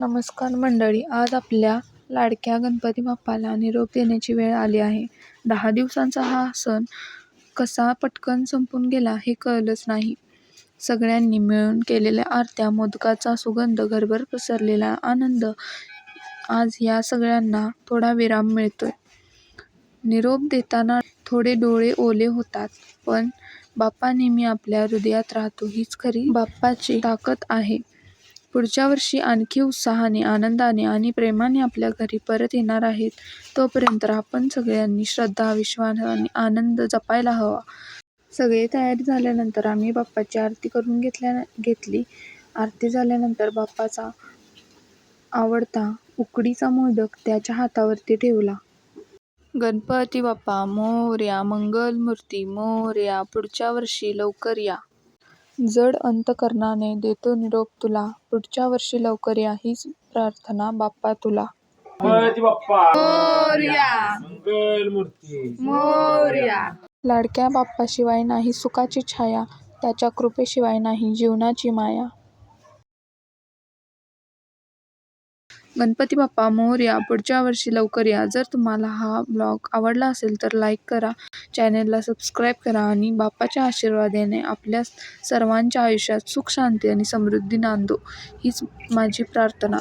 नमस्कार मंडळी आज आपल्या लाडक्या गणपती बाप्पाला निरोप देण्याची वेळ आली आहे. दहा दिवसांचा हा सण कसा पटकन संपून गेला हे कळलंच नाही. सगळ्यांनी मिळून केलेल्या आरत्या मोदकाचा सुगंध घरभर पसरलेला आनंद आज या सगळ्यांना थोडा विराम मिळतोय. निरोप देताना थोडे डोळे ओले होतात पण बाप्पा नेहमी आपल्या हृदयात राहतो. हीच खरी बाप्पाची ताकद आहे. पुढच्या वर्षी आणखी उत्साहाने आनंदाने आणि प्रेमाने आपल्या घरी परत येणार आहेत तोपर्यंत आपण सगळ्यांनी श्रद्धा विश्वास आणि आनंद जपायला हवा. सगळे तयारी झाल्यानंतर आम्ही बाप्पाची आरती करून घेतल्या घेतली. आरती झाल्यानंतर बाप्पाचा आवडता उकडीचा मोदक त्याच्या हातावरती ठेवला. गणपती बाप्पा मोरया मंगलमूर्ती मोरया पुढच्या वर्षी लवकर या. जड अंतकरणाने देतो निरोप तुला. पुढच्या वर्षी लवकर या हीच प्रार्थना बाप्पा तुला. गणपती बाप्पा. मंगल मूर्ती लाडक्या बाप्पाशिवाय नाही सुखाची छाया त्याच्या कृपेशिवाय नाही जीवनाची माया. गणपती बाप्पा मोरया पुढच्या वर्षी लवकर या. जर तुम्हाला हा ब्लॉग आवडला असेल तर लाईक करा चॅनेलला सबस्क्राईब करा आणि बाप्पाच्या आशीर्वादाने आपल्या सर्वांच्या आयुष्यात सुख शांती आणि समृद्धी नांदो. हीच माझी प्रार्थना.